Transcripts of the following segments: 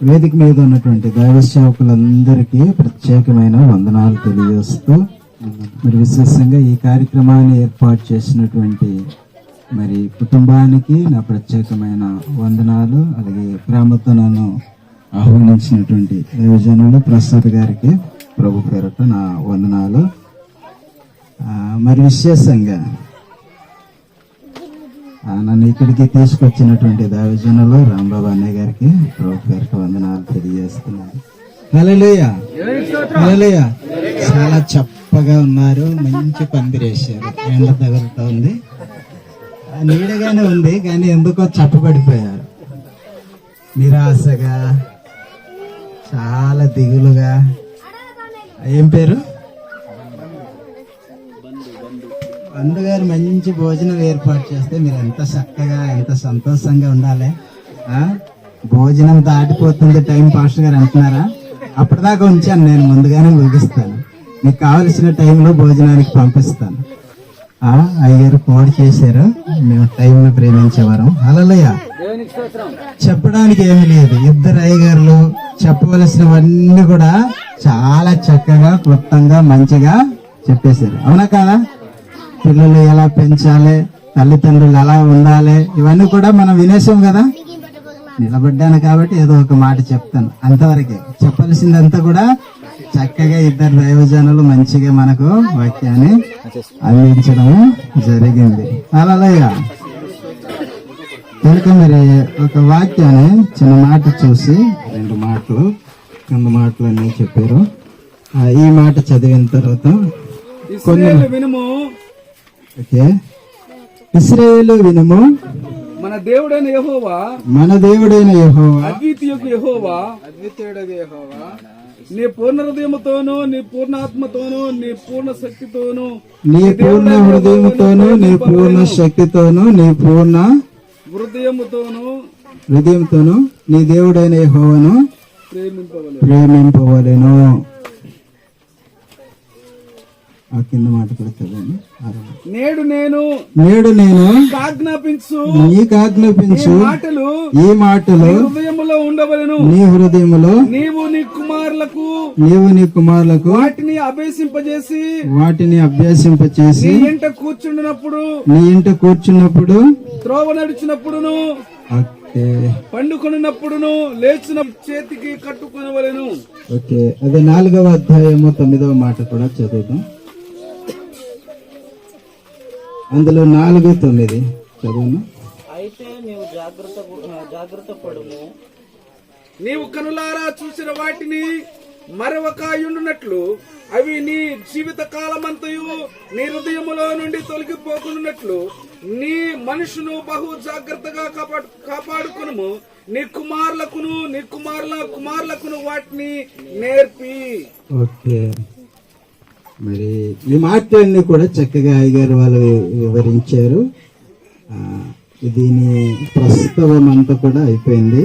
వేదిక మీద ఉన్నటువంటి దైవ సేవకులందరికీ ప్రత్యేకమైన వందనాలు తెలియజేస్తూ మరి విశేషంగా ఈ కార్యక్రమాన్ని ఏర్పాటు చేసినటువంటి మరి కుటుంబానికి నా ప్రత్యేకమైన వందనాలు అలాగే ప్రేమతో నన్ను ఆహ్వానించినటువంటి దైవజనులు ప్రసాద్ గారికి ప్రభు పేరట నా వందనాలు. మరి విశేషంగా నన్ను ఇక్కడికి తీసుకొచ్చినటువంటి దైవజనులు రాంబాబు అన్నయ్య గారికి ప్రభు గారికి వందనాలు తెలియజేస్తున్నాను. హల్లెలూయా. చాలా చప్పగా ఉన్నారు మంచి పందిరేశారు. ఎండ తగులుతా ఉంది నీడగానే ఉంది కానీ ఎందుకో చప్పబడిపోయారు. నిరాశగా చాలా దిగులుగా. ఏం పేరు? బంధు గారు మంచి భోజనం ఏర్పాటు చేస్తే మీరు ఎంత చక్కగా ఎంత సంతోషంగా ఉండాలి. భోజనం దాటిపోతుంది టైం పాస్టర్ గారు అంటున్నారా? అప్పటిదాకా ఉంచాను నేను ముందుగానే ముగిస్తాను. మీకు కావలసిన టైంలో భోజనానికి పంపిస్తాను. ఆ అయ్యగారు కోడి చేశారు. మేము టైంని ప్రేమించేవారం అలలయ్య చెప్పడానికి ఏమీ లేదు. ఇద్దరు అయ్యగారులు చెప్పవలసినవన్నీ కూడా చాలా చక్కగా క్లుప్తంగా మంచిగా చెప్పేశారు. అవునా కాదా? పిల్లలు ఎలా పెంచాలి తల్లిదండ్రులు ఎలా ఉండాలి ఇవన్నీ కూడా మనం వినేసాం కదా? నిలబడ్డాను కాబట్టి ఏదో ఒక మాట చెప్తాను. అంతవరకే చెప్పాల్సిందంతా కూడా చక్కగా ఇద్దరు దైవజనులు మంచిగా మనకు వాక్యాన్ని అందించడం జరిగింది. అలాగా కనుక మరి. ఒక వాక్యాన్ని చిన్న మాట చూసి రెండు మాటలు కింద మాటలు అన్నీ చెప్పారు. ఈ మాట చదివిన తర్వాత కొన్ని ఓకే. ఇస్రాయేలు వినుము. మన దేవుడైన యెహోవా మన దేవుడైన యెహోవా. అద్వితీయకు యెహోవా అద్వితీయుడగు యెహోవా. నీ పూర్ణ హృదయముతోను నీ పూర్ణ ఆత్మతోను నీ పూర్ణ శక్తితోను నీ పూర్ణ హృదయముతోను నీ పూర్ణ శక్తితోను నీ పూర్ణ హృదయముతోను హృదయంతోను నీ దేవుడైన యెహోవాను ప్రేమింపవలెను. ప్రేమింపవలెను. ఆ కింద మాట కూడా చదవండి. నేడు నేను నేడు నేను ఆజ్ఞాపించు నీకు ఆజ్ఞాపించు మాటలు ఈ మాటలు హృదయములో ఉండవలెను. నీ హృదయములో నీవు నీ కుమారులకు నీవు నీ కుమారులకు వాటిని అభ్యసింపజేసి వాటిని అభ్యాసింపచేసి నీ ఇంట కూర్చుండినప్పుడు నీ ఇంట కూర్చున్నప్పుడు త్రోవ నడిచినప్పుడును ఓకే. పండుకొనినప్పుడును లేచిన చేతికి కట్టుకొనవలెను. ఓకే. అదే నాలుగవ అధ్యాయము తొమ్మిదవ మాట కూడా చదువుదాం. అందులో నాలుగు తొమ్మిది. చదువును. అయితే నీవు జాగ్రత్త జాగ్రత్త పడుము. నీవు కనులారా చూసిన వాటిని మరొక ఉండునట్లు అవి నీ జీవిత కాలమంతయు నీ హృదయములో నుండి తొలగిపోకున్నట్లు నీ మనుషును బహు జాగ్రత్తగా కాపాడు కాపాడుకును నీ కుమారులకును నీ కుమారుల కుమారులకును వాటిని నేర్పి. ఓకే. మరి ఈ మాటలన్నీ కూడా చక్కగా అయ్యగారు వాళ్ళు వివరించారు. దీని ప్రస్తుతం అంతా కూడా అయిపోయింది.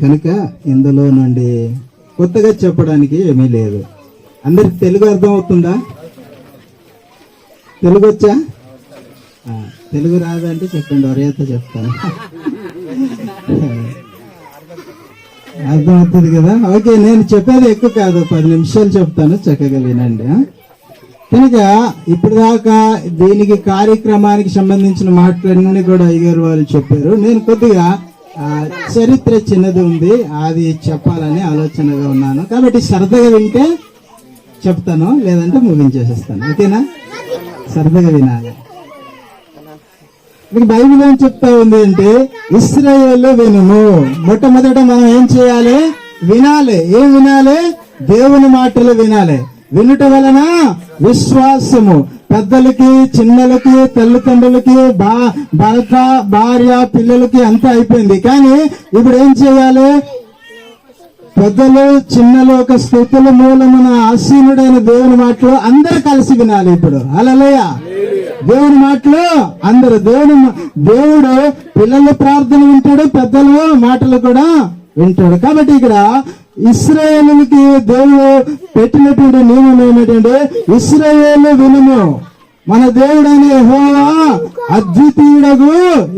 కనుక ఇందులో నుండి కొత్తగా చెప్పడానికి ఏమీ లేదు. అందరికి తెలుగు అర్థం అవుతుందా తెలుగు వచ్చా తెలుగు రాదంటే చెప్పండి ఒరేత చెప్తాను. అర్థమవుతుంది కదా? ఓకే నేను చెప్పేది ఎక్కువ కాదు పది నిమిషాలు చెప్తాను చక్కగా వినండి కనుక ఇప్పుడు దాకా దీనికి కార్యక్రమానికి సంబంధించిన మాటలన్నీ కూడా అయ్యగారు వాళ్ళు చెప్పారు. నేను కొద్దిగా చరిత్ర చిన్నది ఉంది అది చెప్పాలని ఆలోచనగా ఉన్నాను. కాబట్టి సరదాగా వింటే చెప్తాను లేదంటే ముగించేసేస్తాను. ఓకేనా? సరదాగా వినాలి. మీకు బైబిల్ ఏం చెప్తా ఉంది అంటే ఇస్రాయేల్ వినుము. మొట్టమొదట మనం ఏం చేయాలి? వినాలి. ఏం వినాలి? దేవుని మాటలు వినాలి. వినుట వలన విశ్వాసము. పెద్దలకి చిన్నలకి తల్లిదండ్రులకి బా భర్త భార్య పిల్లలకి అంతా అయిపోయింది. కానీ ఇప్పుడు ఏం చేయాలి? పెద్దలు చిన్నలు ఒక స్థుతుల మూలమున ఆసీనుడైన దేవుని మాటలు అందరు కలిసి వినాలి ఇప్పుడు. అలలేయ దేవుని మాటలు అందరు దేవుని దేవుడు పిల్లల ప్రార్థన వింటాడు పెద్దలు మాటలు కూడా వింటాడు. కాబట్టి ఇక్కడ ఇస్రాయేల్కి దేవుడు పెట్టినటువంటి నియమం ఏమిటంటే ఇస్రాయేల్ వినుము. మన దేవుడైన యెహోవా అద్వితీయుడగు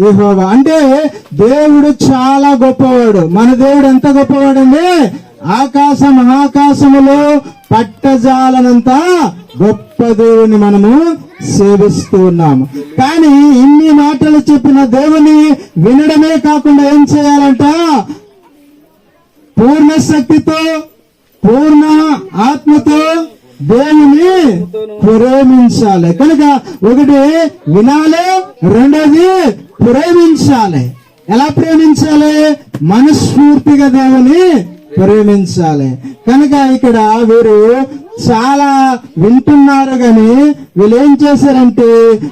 యెహోవా. అంటే దేవుడు చాలా గొప్పవాడు. మన దేవుడు ఎంత గొప్పవాడండి ఆకాశం ఆకాశములో పట్టజాలనంత గొప్ప దేవుని మనము సేవిస్తూ ఉన్నాము. కానీ ఇన్ని మాటలు చెప్పిన దేవుని వినడమే కాకుండా ఏం చేయాలంట పూర్ణ శక్తితో పూర్ణ ఆత్మతో దేవుని ప్రేమించాలి. కనుక ఒకటి వినాలి రెండోది ప్రేమించాలి. ఎలా ప్రేమించాలి? మనస్ఫూర్తిగా దేవుని ప్రేమించాలి. కనుక ఇక్కడ వీరు చాలా వింటున్నారు గాని వీళ్ళు ఏం చేశారంటే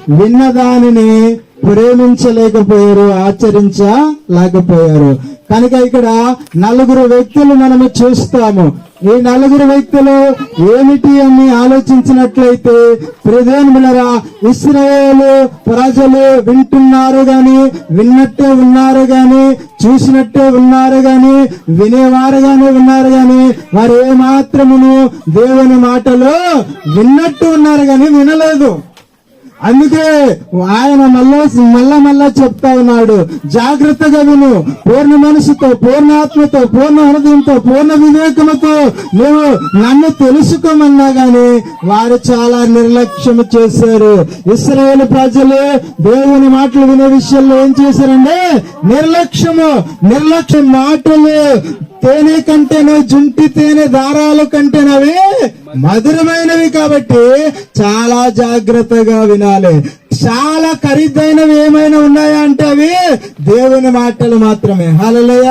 విన్నదానిని ప్రేమించలేకపోయారు ఆచరించలేకపోయారు. కనుక ఇక్కడ నలుగురు వ్యక్తులు మనము చూస్తాము. ఈ నలుగురు వ్యక్తులు ఏమిటి అని ఆలోచించినట్లయితే ప్రధానములరా ఇస్రాయేలు ప్రజలు వింటున్నారు గాని విన్నట్టే ఉన్నారు గాని చూసినట్టే ఉన్నారు గాని వినేవారుగానే ఉన్నారు గాని వారు ఏ మాత్రమును దేవుని మాటలు విన్నట్టు ఉన్నారు గాని వినలేదు. అందుకే ఆయన మళ్ళా మళ్ళా మళ్ళా చెప్తా ఉన్నాడు. జాగ్రత్తగా విను. పూర్ణ మనసుతో పూర్ణ ఆత్మతో పూర్ణ హృదయంతో పూర్ణ వివేకముతో నువ్వు నన్ను తెలుసుకోమన్నా గాని వారు చాలా నిర్లక్ష్యం చేశారు. ఇస్రాయేల్ ప్రజలు దేవుని మాటలు వినే విషయంలో ఏం చేశారంటే నిర్లక్ష్యము నిర్లక్ష్యం మాటలు తేనె కంటేనో జుంటి తేనె దారాలు కంటేనవి మధురమైనవి కాబట్టి చాలా జాగ్రత్తగా వినాలి. చాలా ఖరీదైనవి ఏమైనా ఉన్నాయా అంటే అవి దేవుని మాటలు మాత్రమే. హలలయ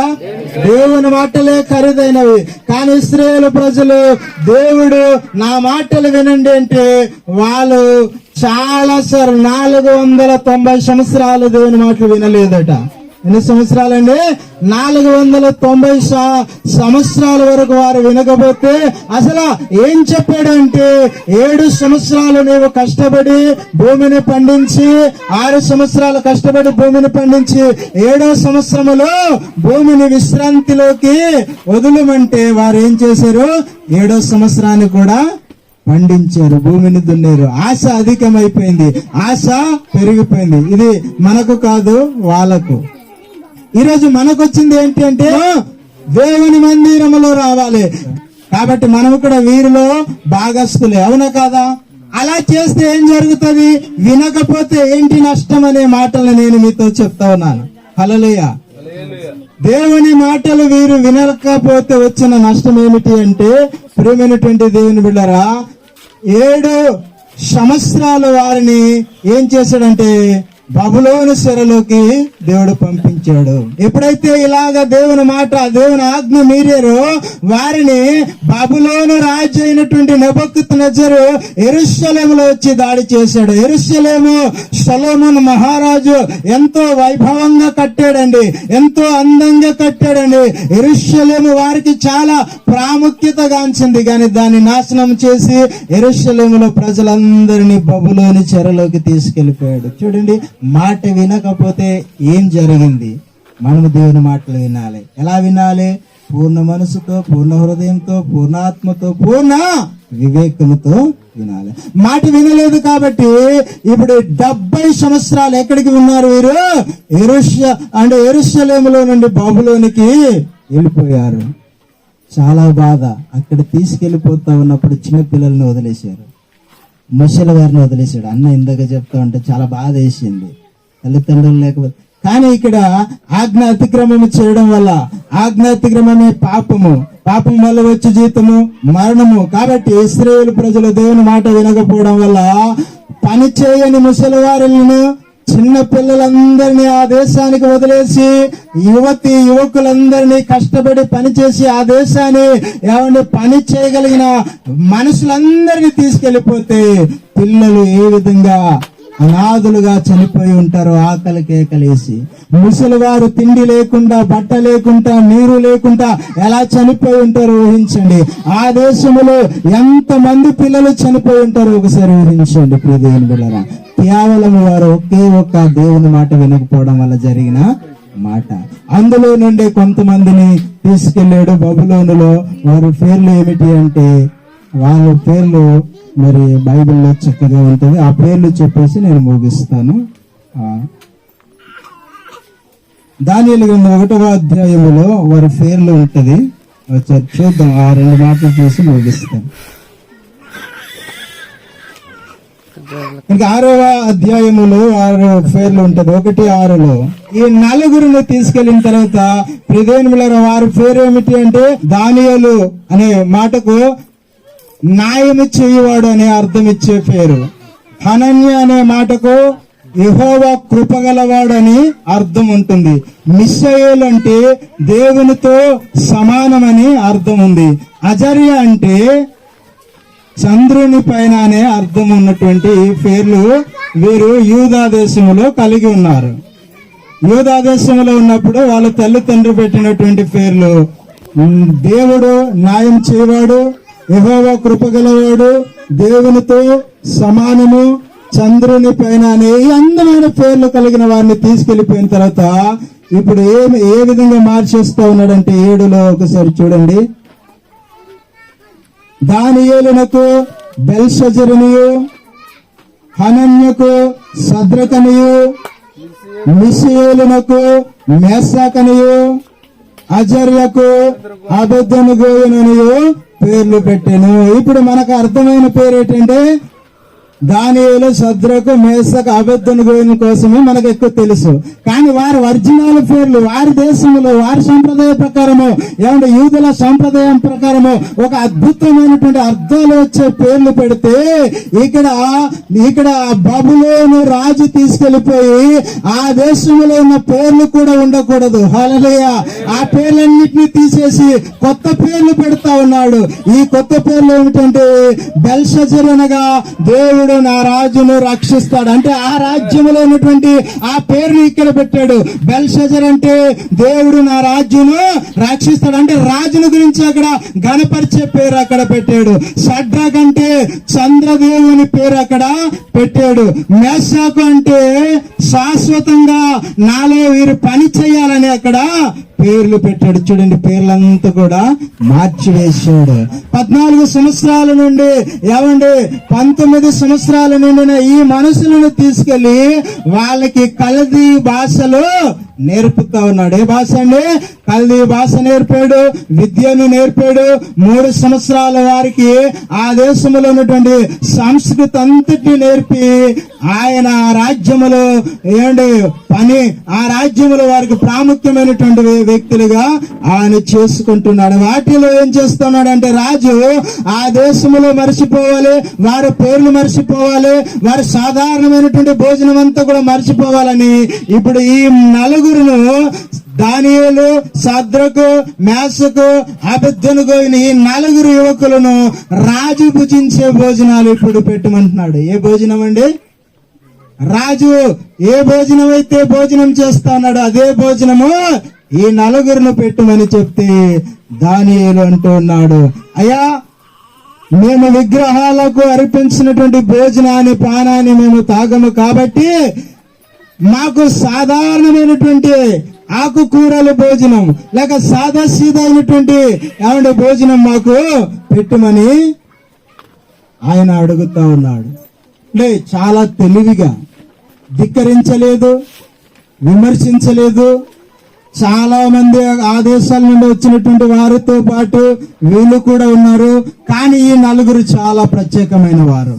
దేవుని మాటలే ఖరీదైనవి. కానీ ఇస్రాయేల్ ప్రజలు దేవుడు నా మాటలు వినండి అంటే వాళ్ళు చాలా సార్ నాలుగు వందల తొంభై సంవత్సరాలు దేవుని మాటలు వినలేదట. ఎన్ని సంవత్సరాలండి? నాలుగు వందల తొంభై సంవత్సరాల వరకు వారు వినకపోతే అసలు ఏం చెప్పాడంటే ఏడు సంవత్సరాలు నీవు కష్టపడి భూమిని పండించి ఆరు సంవత్సరాలు కష్టపడి భూమిని పండించి ఏడో సంవత్సరములో భూమిని విశ్రాంతిలోకి వదులమంటే వారు ఏం చేశారు? ఏడో సంవత్సరాన్ని కూడా పండించారు భూమిని దున్నారు. ఆశ అధికమైపోయింది ఆశ పెరిగిపోయింది. ఇది మనకు కాదు వాళ్ళకు. ఈరోజు మనకు వచ్చింది ఏంటి అంటే దేవుని మందిరములో రావాలి. కాబట్టి మనము కూడా వీరిలో భాగస్తులే అవునా కాదా? అలా చేస్తే ఏం జరుగుతుంది? వినకపోతే ఏంటి నష్టం అనే మాటలు నేను మీతో చెప్తా ఉన్నాను. హలలుయ దేవుని మాటలు వీరు వినకపోతే వచ్చిన నష్టం ఏమిటి అంటే ప్రియమైనటువంటి దేవుని బిళ్ళరా ఏడు సంవత్సరాలు వారిని ఏం చేశాడంటే బబులోని సెరలోకి దేవుడు పంపించాడు. ఎప్పుడైతే ఇలాగ దేవుని మాట దేవుని ఆజ్ఞ మీరారో వారిని బబులోను రాజు అయినటువంటి నెబక్కుత్ నజరు ఎరుశలేములో వచ్చి దాడి చేశాడు. ఎరుషలేము సొలోమోన్ మహారాజు ఎంతో వైభవంగా కట్టాడండి. ఎంతో అందంగా కట్టాడండి. ఎరుశలేము వారికి చాలా ప్రాముఖ్యతగాంచింది. కానీ దాన్ని నాశనం చేసి ఎరుశలేములో ప్రజలందరినీ బబులోని చెరలోకి తీసుకెళ్ళిపోయాడు చూడండి మాట వినకపోతే ఏం జరిగింది? మనము దేవుని మాటలు వినాలి. ఎలా వినాలి? పూర్ణ మనసుతో పూర్ణ హృదయంతో పూర్ణాత్మతో పూర్ణ వివేకముతో వినాలి. మాట వినలేదు కాబట్టి ఇప్పుడు డెబ్బై సంవత్సరాలు ఎక్కడికి ఉన్నారు వీరు? ఎరుష్య అంటే ఎరుషలేములో నుండి బాబులోనికి వెళ్ళిపోయారు. చాలా బాధ. అక్కడ తీసుకెళ్ళిపోతా ఉన్నప్పుడు చిన్నపిల్లల్ని వదిలేశారు. ముసలి వారిని వదిలేశాడు. అన్న ఇందాక చెప్తా ఉంటే చాలా బాధ వేసింది. తల్లిదండ్రులు లేకపోతే కానీ ఇక్కడ ఆజ్ఞ అతిక్రమము చేయడం వల్ల ఆజ్ఞ అతిక్రమమే పాపము. పాపం వల్ల వచ్చే జీతము మరణము. కాబట్టి ఇస్రాయేల్ ప్రజలు దేవుని మాట వినకపోవడం వల్ల పని చేయని ముసలి వారిని చిన్న పిల్లలందరినీ ఆ దేశానికి వదిలేసి యువతి యువకులందరినీ కష్టపడి పనిచేసి ఆ దేశాన్ని ఏమంటే పని చేయగలిగిన మనుషులందరినీ తీసుకెళ్ళిపోతే పిల్లలు ఏ విధంగా అనాథులుగా చనిపోయి ఉంటారు ఆకలి కేకలేసి ముసలివారు తిండి లేకుండా బట్ట లేకుండా నీరు లేకుండా ఎలా చనిపోయి ఉంటారు ఊహించండి. ఆ దేశంలో ఎంత మంది పిల్లలు చనిపోయి ఉంటారు ఒకసారి ఊహించండి ప్రియ దేవుని కేవలం వారు ఒకే ఒక్క దేవుని మాట వినకపోవడం వల్ల జరిగిన మాట. అందులో నుండి కొంతమందిని తీసుకెళ్ళాడు బబులోనులో. వారి పేర్లు ఏమిటి అంటే వాళ్ళ పేర్లు మరి బైబిల్లో చక్కగా ఉంటుంది. ఆ పేర్లు చెప్పేసి నేను ముగిస్తాను. ఆ, దానియేలు గ్రంథం ఒకటవ అధ్యాయములో వారి పేర్లు ఉంటుంది. చూద్దాం. ఆ రెండు మాటలు చూసి ముగిస్తాను. ఇంకా ఆరవ అధ్యాయములో ఆరు పేర్లు ఉంటది. ఒకటి ఆరులో ఈ నలుగురిని తీసుకెళ్ళిన తర్వాత ప్రదేముల వారి పేరు ఏమిటి అంటే దానియలు అనే మాటకు న్యాయము చేయువాడు అనే అర్థం ఇచ్చే పేరు. హనన్య అనే మాటకు యెహోవా కృపగలవాడని అర్థం ఉంటుంది. మిస్సయేల్ అంటే దేవునితో సమానమని అర్థం ఉంది. అజర్య అంటే చంద్రుని పైన అనే అర్థం ఉన్నటువంటి పేర్లు వీరు యూదా దేశంలో కలిగి ఉన్నారు. యూదా దేశంలో ఉన్నప్పుడు వాళ్ళ తల్లిదండ్రులు పెట్టినటువంటి పేర్లు దేవుడు న్యాయం చేయవాడు యెహోవా కృపగలవాడు దేవునితో సమానము చంద్రుని పైన అనే అందమైన పేర్లు కలిగిన వారిని తీసుకెళ్ళిపోయిన తర్వాత ఇప్పుడు ఏమి ఏ విధంగా మార్చేస్తా ఉన్నాడంటే ఏడులో ఒకసారి చూడండి. దానియేలునకు బెల్సజరునియు హనన్యకు సద్రకనియు మిషియేలునకు మేసాకనియు అజర్యకు అబద్ధను గోయననియు పేర్లు పెట్టాను. ఇప్పుడు మనకు అర్థమైన పేరు ఏంటంటే దానియులు శద్రకు మేసకు అబద్ధను కోసమే మనకు ఎక్కువ తెలుసు. కానీ వారి ఒరిజినల్ పేర్లు వారి దేశంలో వారి సంప్రదాయ ప్రకారము ఏమంటే యూదుల సంప్రదాయం ప్రకారము ఒక అద్భుతమైనటువంటి అర్థాలు వచ్చే పేర్లు పెడితే ఇక్కడ ఇక్కడ బబులోను రాజు తీసుకెళ్ళిపోయి ఆ దేశంలో ఉన్న పేర్లు కూడా ఉండకూడదు. హలలయ ఆ పేర్లన్నింటినీ తీసేసి కొత్త పేర్లు పెడతా ఉన్నాడు. ఈ కొత్త పేర్లు ఏమిటంటే బెల్షజర్ అనగా దేవుడు నా రాజును రక్షిస్తాడు. అంటే ఆ రాజ్యంలో ఉన్నటువంటి ఆ పేరుని ఇక్కడ పెట్టాడు. బెల్షజర్ అంటే దేవుడు నా రాజ్యను రక్షిస్తాడు. అంటే రాజును గురించి అక్కడ గణపరిచే పేరు అక్కడ పెట్టాడు. షడ్రగ్ అంటే చంద్రదేవుని పేరు అక్కడ పెట్టాడు. మేషాకు అంటే శాశ్వతంగా నాలో వీరు పని చేయాలని అక్కడ పేర్లు పెట్టాడు. చూడండి పేర్లంతా కూడా మార్చివేశాడు. పద్నాలుగు సంవత్సరాల నుండి ఏమండి పంతొమ్మిది సంవత్సరాలు నిండిన ఈ మనుషులను తీసుకెళ్ళి వాళ్ళకి కలది భాషలో నేర్పుతా ఉన్నాడు. ఏ భాష అండి? కల్దీ భాష నేర్పాడు విద్యను నేర్పాడు. మూడు సంవత్సరాల వారికి ఆ దేశంలో ఉన్నటువంటి సంస్కృతి అంతటిని నేర్పి ఆయన రాజ్యములో ఏంటి? పని ఆ రాజ్యములో వారికి ప్రాముఖ్యమైనటువంటి వ్యక్తులుగా ఆయన చేసుకుంటున్నాడు. వాటిలో ఏం చేస్తున్నాడు అంటే రాజు ఆ దేశంలో మర్చిపోవాలి వారి పేర్లు మర్చిపోవాలి వారి సాధారణమైనటువంటి భోజనం అంతా కూడా మర్చిపోవాలని ఇప్పుడు ఈ నలుగురును దానియలు సద్రకు మేసకు అబద్ధనుకు ఈ నలుగురు యువకులను రాజు భుజించే భోజనాలు ఇప్పుడు పెట్టమంటున్నాడు. ఏ భోజనం అండి? రాజు ఏ భోజనం అయితే భోజనం చేస్తాడు అదే భోజనము ఈ నలుగురిని పెట్టుమని చెప్తే దానియేలు అంటూ ఉన్నాడు. అయ్యా మేము విగ్రహాలకు అర్పించినటువంటి భోజనాన్ని పానాన్ని మేము తాగము కాబట్టి మాకు సాధారణమైనటువంటి ఆకుకూరల భోజనం లేక సాదా సీదా అయినటువంటి ఏమంటే భోజనం మాకు పెట్టుమని ఆయన అడుగుతా ఉన్నాడు. చాలా తెలివిగా ధిక్కరించలేదు విమర్శించలేదు. చాలా మంది ఆదేశాల నుండి వచ్చినటువంటి వారితో పాటు వీళ్ళు కూడా ఉన్నారు. కానీ ఈ నలుగురు చాలా ప్రత్యేకమైన వారు.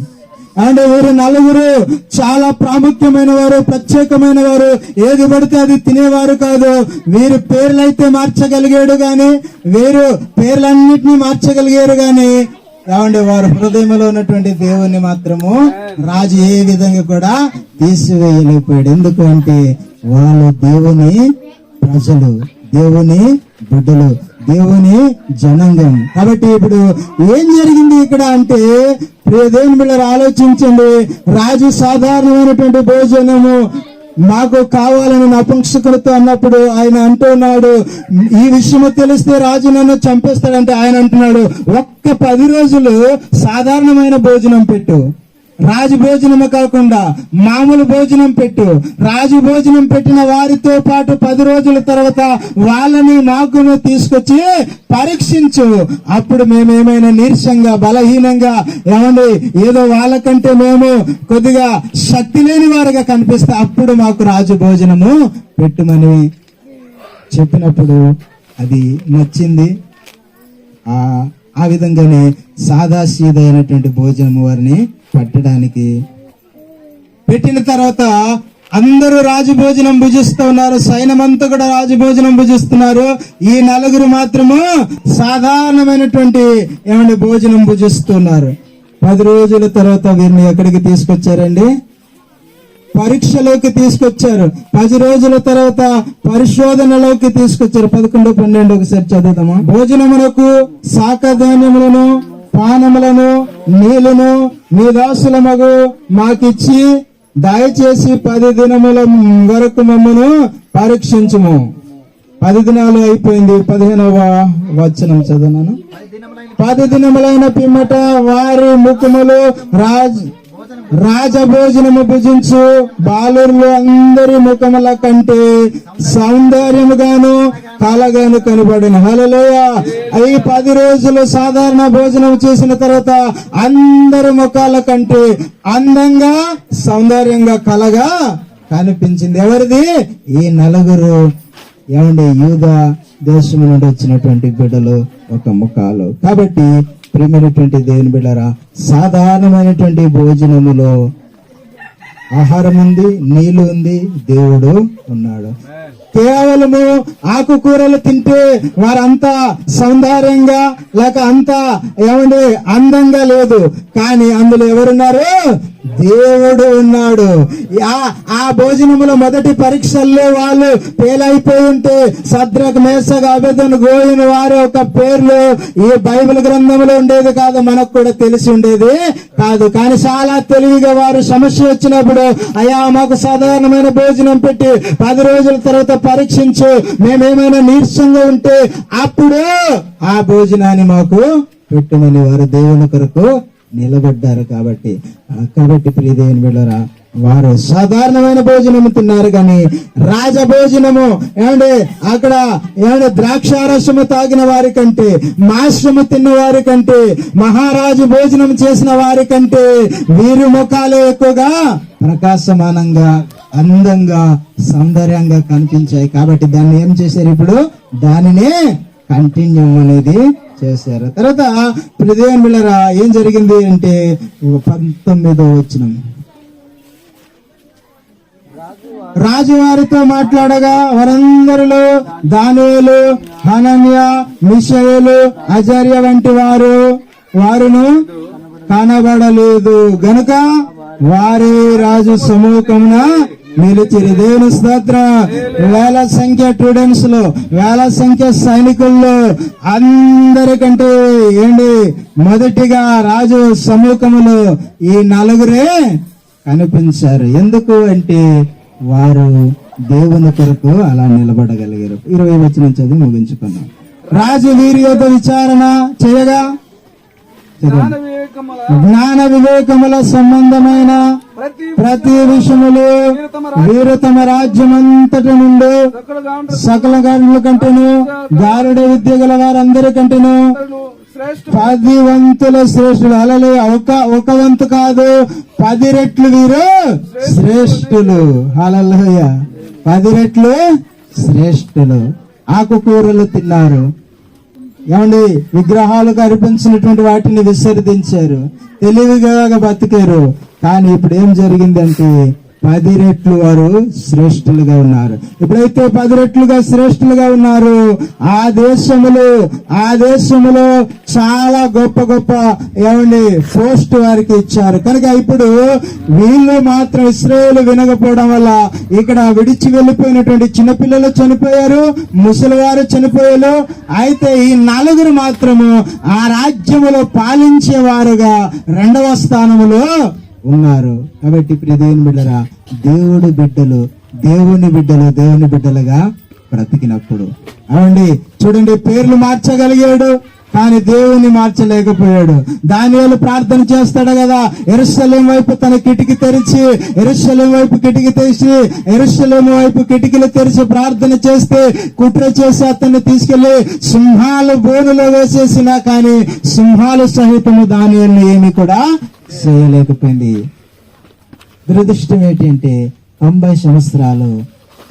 అండ్ వీరు నలుగురు చాలా ప్రాముఖ్యమైన వారు ప్రత్యేకమైన వారు. ఏది పడితే అది తినేవారు కాదు. వీరు పేర్లైతే మార్చగలిగాడు కానీ వీరు పేర్లన్నింటినీ మార్చగలిగారు కానీ ఏమంటే వారి హృదయంలో ఉన్నటువంటి దేవుణ్ణి మాత్రము రాజు ఏ విధంగా కూడా తీసివేయలేకపోయాడు. ఎందుకు అంటే వాళ్ళు దేవుని ప్రజలు దేవుని బిడ్డలు దేవుని జనాంగం. కాబట్టి ఇప్పుడు ఏం జరిగింది ఇక్కడ అంటే ప్రియ దేవుని బిడ్డలు ఆలోచించండి. రాజు సాధారణమైనటువంటి భోజనము నాకు కావాలని నపుంసకులతో అన్నప్పుడు ఆయన అంటున్నాడు ఈ విషయము తెలిస్తే రాజు నన్ను చంపేస్తాడంటే ఆయన అంటున్నాడు. ఒక్క పది రోజులు సాధారణమైన భోజనం పెట్టు. రాజు భోజనము కాకుండా మామూలు భోజనం పెట్టు. రాజు భోజనం పెట్టిన వారితో పాటు పది రోజుల తర్వాత వాళ్ళని మాకును తీసుకొచ్చి పరీక్షించు. అప్పుడు మేమేమైనా నీరసంగా బలహీనంగా ఏమండి ఏదో వాళ్ళకంటే మేము కొద్దిగా శక్తి లేని వారుగా కనిపిస్తే అప్పుడు మాకు రాజు భోజనము పెట్టుమని చెప్పినప్పుడు అది నచ్చింది. ఆ విధంగానే సాదా భోజనము అయినటువంటి వారిని పట్టడానికి. పెట్టిన తర్వాత అందరూ రాజు భోజనం భుజిస్తూ ఉన్నారు. సైన్యమంతా కూడా రాజు భోజనం భుజిస్తున్నారు. ఈ నలుగురు మాత్రము సాధారణమైనటువంటి ఏమంటే భోజనం భుజిస్తున్నారు. పది రోజుల తర్వాత వీరిని ఎక్కడికి తీసుకొచ్చారండి? పరీక్షలోకి తీసుకొచ్చారు. పది రోజుల తర్వాత పరిశోధనలోకి తీసుకొచ్చారు. పదకొండు పన్నెండు ఒకసారి చదువుతాము భోజనమునకు శాఖధాన్యములను పానములను నీళ్ళను మీ దాసుల మగు మాకిచ్చి దయచేసి పది దినముల వరకు మమ్మను పరీక్షించుము. పది దినాలు అయిపోయింది పదిహేనవ వచనం చదువునాను. పది దినములైన పిమ్మట వారి ముఖములు రాజ్ రాజభోజనము భుజించు బాలురులు అందరి ముఖముల కంటే సౌందర్యముగాను కలగాను కనబడిన. హలలోయ ఈ పది రోజులు సాధారణ భోజనం చేసిన తర్వాత అందరి ముఖాల కంటే అందంగా సౌందర్యంగా కలగా కనిపించింది. ఎవరిది? ఈ నలుగురు. ఏమండి? యూద దేశం నుండి వచ్చినటువంటి బిడ్డలు ఒక ముఖాలు. కాబట్టి ప్రియమైనటువంటి దేవుని బిడ్డరా సాధారణమైనటువంటి భోజనములో ఆహారం ఉంది నీళ్ళు ఉంది దేవుడు ఉన్నాడు. కేవలము ఆకుకూరలు తింటే వారంతా సౌందర్యంగా లేక అంతా ఏమండి అందంగా లేదు. కానీ అందులో ఎవరున్నారు? దేవుడు ఉన్నాడు. ఆ భోజనములో మొదటి పరీక్షల్లో వాళ్ళు ఫెయిల్ ఉంటే సద్రక్ మేసగా అభ్యర్థన గోయిన వారి యొక్క పేర్లు ఈ బైబిల్ గ్రంథంలో ఉండేది కాదు మనకు కూడా తెలిసి ఉండేది కాదు. కానీ చాలా తెలివిగా వారు సమస్య వచ్చినప్పుడు అయ్యా మాకు సాధారణమైన భోజనం పెట్టి పది రోజుల తర్వాత పరీక్షించు. మేమేమైనా నీరసంగా ఉంటే అప్పుడు ఆ భోజనాన్ని మాకు పెట్టుమని వారు దేవుని కొరకు నిలబడ్డారు కాబట్టి. కాబట్టి ప్రియదేవుని వెళ్ళరా వారు సాధారణమైన భోజనము తిన్నారు కానీ రాజ భోజనము ఏమంటే అక్కడ ఏమంటే ద్రాక్షారసము తాగిన వారి కంటే మాశ్రము తిన్న వారి కంటే మహారాజు భోజనం చేసిన వారి కంటే వీరి ముఖాలే ఎక్కువగా ప్రకాశమానంగా అందంగా సౌందర్యంగా కనిపించాయి. కాబట్టి దాన్ని ఏం చేశారు ఇప్పుడు? దానినే కంటిన్యూ అనేది చేశారు. తర్వాత ప్రదేవన్ బిళ్ళరా ఏం జరిగింది అంటే పంతొమ్మిదో వచ్చిన రాజువారితో మాట్లాడగా వారందరిలో దానియులు హనన్య మిషయలు అజర్య వంటి వారు. వారును కనబడలేదు. గనుక వారి రాజు సమూహమున నిలిచిరి దేవుని స్తోత్ర. వేల సంఖ్య స్టూడెంట్స్లో వేల సంఖ్య సైనికుల్లో అందరికంటే ఏంటి? మొదటిగా రాజు సమూహములో ఈ నలుగురే కనిపించారు. ఎందుకు అంటే వారు దేవుని కొరకు అలా నిలబడగలిగారు. ఇరవై వచ్చిన చదివి ముగించుకున్నాం రాజు వీరి యొక్క విచారణ చేయగా? జ్ఞాన వివేకముల సంబంధమైన ప్రతి విషయములు వీరు తమ రాజ్యమంతటి నుండి సకల గారుల కంటేను గారుడ విద్య గల వారందరి కంటేను పది వంతుల శ్రేష్ఠులు. అలలే ఒక ఒక వంతు కాదు పది రెట్లు వీరు శ్రేష్ఠులు. హలలోయ పది రెట్లు శ్రేష్ఠులు. ఆకుకూరలు తిన్నారు. ఏమండి? విగ్రహాలకు అర్పించినటువంటి వాటిని విసర్జించారు. తెలివిగా బతికారు. కానీ ఇప్పుడు ఏం జరిగిందంటే పది రెట్లు వారు శ్రేష్ఠులుగా ఉన్నారు. ఎప్పుడైతే పది రెట్లుగా శ్రేష్ఠులుగా ఉన్నారు ఆ దేశములో ఆ దేశములో చాలా గొప్ప గొప్ప ఏమండి పోస్ట్ వారికి ఇచ్చారు. కనుక ఇప్పుడు వీళ్ళు మాత్రం ఇస్రాయేల్ వినకపోవడం వల్ల ఇక్కడ విడిచి వెళ్ళిపోయినటువంటి చిన్నపిల్లలు చనిపోయారు ముసలివారు చనిపోయారు. అయితే ఈ నలుగురు మాత్రము ఆ రాజ్యములో పాలించేవారుగా రెండవ స్థానములో ఉన్నారు. కాబట్టి ప్రియ దేవుని బిడ్డరా దేవుడి బిడ్డలు దేవుని బిడ్డలు దేవుని బిడ్డలుగా బ్రతికినప్పుడు. అవండి చూడండి పేర్లు మార్చగలిగాడు. కానీ దేవుని మార్చలేకపోయాడు. దానివేలు ప్రార్థన చేస్తాడు కదా. ఎరుసలేం వైపు తన కిటికీ తెరిచి ఎరుసలేం వైపు కిటికీ తెరిచి ఎరుసలేం వైపు కిటికీలు తెరిచి ప్రార్థన చేస్తే కుట్ర చేసి అతన్ని తీసుకెళ్ళి సింహాలు బోనులో వేసేసినా కానీ సింహాలు సహితము దానిని ఏమి కూడా చేయలేకపోయింది. దురదృష్టం ఏంటంటే తొంభై సంవత్సరాలు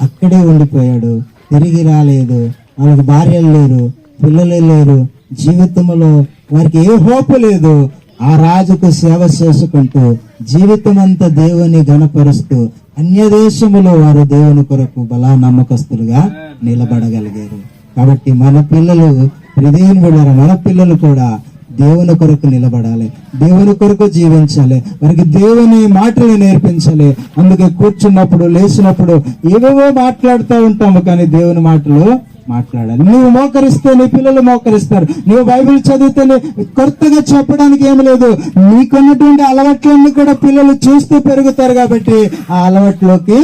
అక్కడే ఉండిపోయాడు. తిరిగి రాలేదు. వాళ్ళకి భార్యలు లేరు. పిల్లలు లేరు. జీవితంలో వారికి ఏ హోపు లేదు. ఆ రాజుకు సేవ చేసుకుంటూ జీవితం అంతా దేవుని గణపరుస్తూ అన్య దేశములో వారు దేవుని కొరకు బలా నమ్మకస్తులుగా నిలబడగలిగారు. కాబట్టి మన పిల్లలు హృదయం విడారు మన పిల్లలు కూడా దేవుని కొరకు నిలబడాలి. దేవుని కొరకు జీవించాలి. వారికి దేవుని మాటలు నేర్పించాలి. అందుకే కూర్చున్నప్పుడు లేచినప్పుడు ఏవేవో మాట్లాడుతూ ఉంటాము కానీ దేవుని మాటలు మాట్లాడాలి. నువ్వు మోకరిస్తే నీ పిల్లలు మోకరిస్తారు. నువ్వు బైబిల్ చదివితే కొత్తగా చెప్పడానికి ఏం లేదు. నీకున్నటువంటి అలవాట్లన్నీ కూడా పిల్లలు చూస్తూ పెరుగుతారు కాబట్టి ఆ అలవాట్లోకి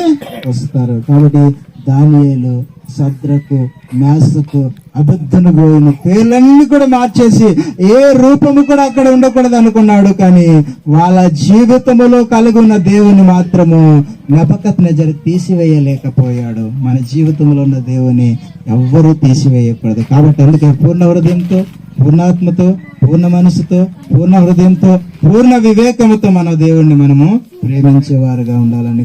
వస్తారు. కాబట్టి దానియేలు సద్రకు మేసకు అబద్ధను పోయిన పేర్లన్నీ కూడా మార్చేసి ఏ రూపము కూడా అక్కడ ఉండకూడదు అనుకున్నాడు. కానీ వాళ్ళ జీవితములో కలిగి ఉన్న దేవుని మాత్రము నపకత్ నజర్ తీసివేయలేకపోయాడు. మన జీవితంలో ఉన్న దేవుని ఎవ్వరూ తీసివేయకూడదు. కాబట్టి అందుకే పూర్ణ హృదయంతో పూర్ణాత్మతో పూర్ణ మనసుతో పూర్ణ హృదయంతో పూర్ణ వివేకముతో మన దేవుణ్ణి మనము ప్రేమించేవారుగా ఉండాలని